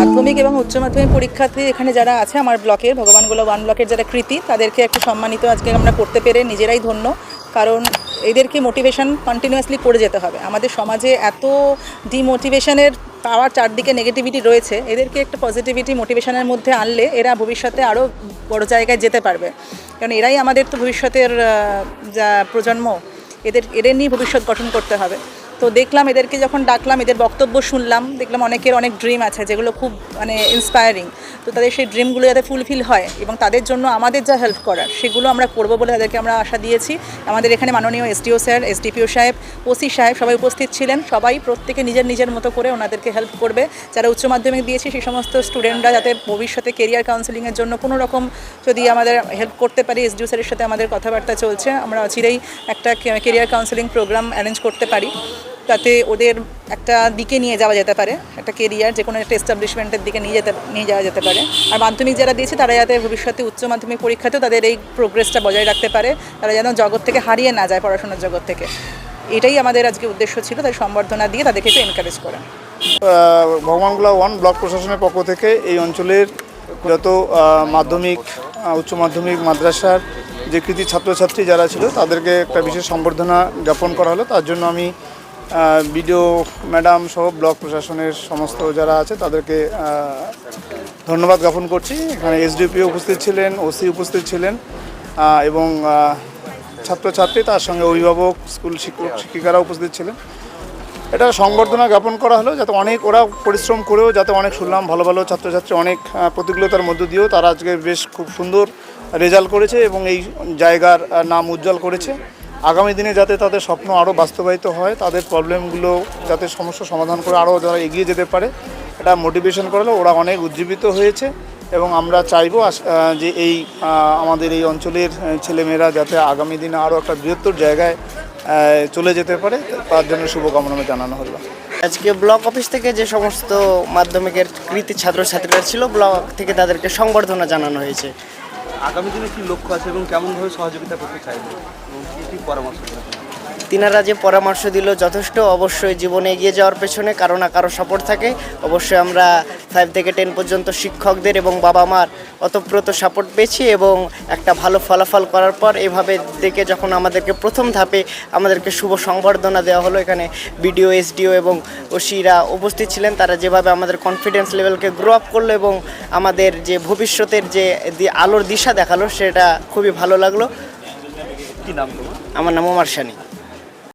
মাধ্যমিক এবং উচ্চ মাধ্যমিক পরীক্ষার্থী এখানে যারা আছে আমার ব্লকের, ভগবানগুলো ওয়ান ব্লকের যারা কৃতি, তাদেরকে একটু সম্মানিত আজকে আমরা করতে পেরে নিজেরাই ধন্য। কারণ এদেরকে মোটিভেশন কন্টিনিউয়াসলি করে যেতে হবে। আমাদের সমাজে এত ডিমোটিভেশনের পাওয়ার চারদিকে নেগেটিভিটি রয়েছে, এদেরকে একটা পজিটিভিটি মোটিভেশনের মধ্যে আনলে এরা ভবিষ্যতে আরও বড় জায়গায় যেতে পারবে। কারণ এরাই আমাদের তো ভবিষ্যতের যা প্রজন্ম, এদের এদের নিয়ে ভবিষ্যৎ গঠন করতে হবে। তো দেখলাম, এদেরকে যখন ডাকলাম, এদের বক্তব্য শুনলাম, দেখলাম অনেকের অনেক ড্রিম আছে, যেগুলো খুব মানে ইন্সপায়ারিং তো তাদের সেই ড্রিমগুলো যাতে ফুলফিল হয় এবং তাদের জন্য আমাদের যা হেল্প করার, সেগুলো আমরা করব বলে তাদেরকে আমরা আশা দিয়েছি। আমাদের এখানে মাননীয় এসডিও স্যার এসডিপিও সাহেব ওসি সাহেব সবাই উপস্থিত ছিলেন। সবাই প্রত্যেকে নিজের নিজের মতো করে ওনাদেরকে হেল্প করবে। যারা উচ্চ মাধ্যমিক দিয়েছে, সেই সমস্ত স্টুডেন্টরা যাতে ভবিষ্যতে কেরিয়ার কাউন্সেলিংয়ের জন্য কোনো রকম যদি আমাদের হেল্প করতে পারি এসডিও স্যারের সাথে আমাদের কথাবার্তা চলছে, আমরা অচিরেই একটা কেরিয়ার কাউন্সেলিং প্রোগ্রাম অ্যারেঞ্জ করতে পারি। তাতে ওদের একটা দিকে নিয়ে যাওয়া যেতে পারে, একটা কেরিয়ার যে কোনো একটা এস্টাবলিশমেন্টের দিকে নিয়ে যেতে, নিয়ে যাওয়া যেতে পারে। আর মাধ্যমিক যারা দিয়েছে, তারা যাতে ভবিষ্যতে উচ্চ মাধ্যমিক পরীক্ষাতেও তাদের এই প্রোগ্রেসটা বজায় রাখতে পারে। তারা যেন জগৎ থেকে হারিয়ে না যায় পড়াশোনার জগৎ থেকে। এটাই আমাদের আজকে উদ্দেশ্য ছিল, তাই সম্বর্ধনা দিয়ে তাদেরকে একটু এনকারেজ করা ভগবানগোলা ওয়ান ব্লক প্রশাসনের পক্ষ থেকে এই অঞ্চলের যত মাধ্যমিক উচ্চ মাধ্যমিক, মাদ্রাসার যে কৃতি ছাত্রছাত্রী যারা ছিল, তাদেরকে একটা বিশেষ সম্বর্ধনা জ্ঞাপন করা হলো। তার জন্য আমি বিডিও, ম্যাডাম সহ ব্লক প্রশাসনের সমস্ত যারা আছে তাদেরকে ধন্যবাদ জ্ঞাপন করছি। এখানে এসডিপি উপস্থিত ছিলেন, ওসি উপস্থিত ছিলেন এবং ছাত্রছাত্রী, তার সঙ্গে অভিভাবক, স্কুল শিক্ষক শিক্ষিকারা উপস্থিত ছিলেন। এটা সংবর্ধনা জ্ঞাপন করা হলো যাতে অনেক ওরা পরিশ্রম করেও যাতে অনেক শুনলাম, ভালো ভালো ছাত্রছাত্রী অনেক প্রতিকূলতার মধ্য দিয়েও তারা আজকে বেশ খুব সুন্দর রেজাল্ট করেছে এবং এই জায়গার নাম উজ্জ্বল করেছে। আগামী দিনে যাতে তাদের স্বপ্ন আরও বাস্তবায়িত হয়, তাদের প্রবলেমগুলো যাতে সমস্যা সমাধান করে আরও যারা এগিয়ে যেতে পারে, এটা মোটিভেশন করালো। ওরা অনেক উজ্জীবিত হয়েছে এবং আমরা চাইব যে এই আমাদের এই অঞ্চলের ছেলেমেয়েরা যাতে আগামী দিনে আরও একটা বৃহত্তর জায়গায় চলে যেতে পারে। তার জন্য শুভকামনা জানানো হলো। আজকে ব্লক অফিস থেকে যে সমস্ত মাধ্যমিকের কৃতি ছাত্রছাত্রীরা ছিল, ব্লক থেকে তাদেরকে সংবর্ধনা জানানো হয়েছে। আগামী দিনে কি লক্ষ্য আছে এবং কেমনভাবে সহযোগিতা করতে চাইবে এবং কী কী পরামর্শ দেবেন? তিনারা যে পরামর্শ দিল যথেষ্ট অবশ্যই জীবনে এগিয়ে যাওয়ার পেছনে কারও না কারও সাপোর্ট থাকে। অবশ্যই আমরা ফাইভ থেকে টেন পর্যন্ত শিক্ষকদের এবং বাবা মার অতপ্রত সাপোর্ট পেয়েছি এবং একটা ভালো ফলাফল করার পর এভাবে দেখে যখন আমাদেরকে প্রথম ধাপে আমাদেরকে শুভ সংবর্ধনা দেওয়া হলো এখানে বিডিও এসডিও এবং ওসিরা উপস্থিত ছিলেন তারা যেভাবে আমাদের কনফিডেন্স লেভেলকে গ্রো আপ করল এবং আমাদের যে ভবিষ্যতের যে আলোর দিশা দেখাল সেটা খুবই ভালো লাগল। কি নাম আমার নাম ওমার সানি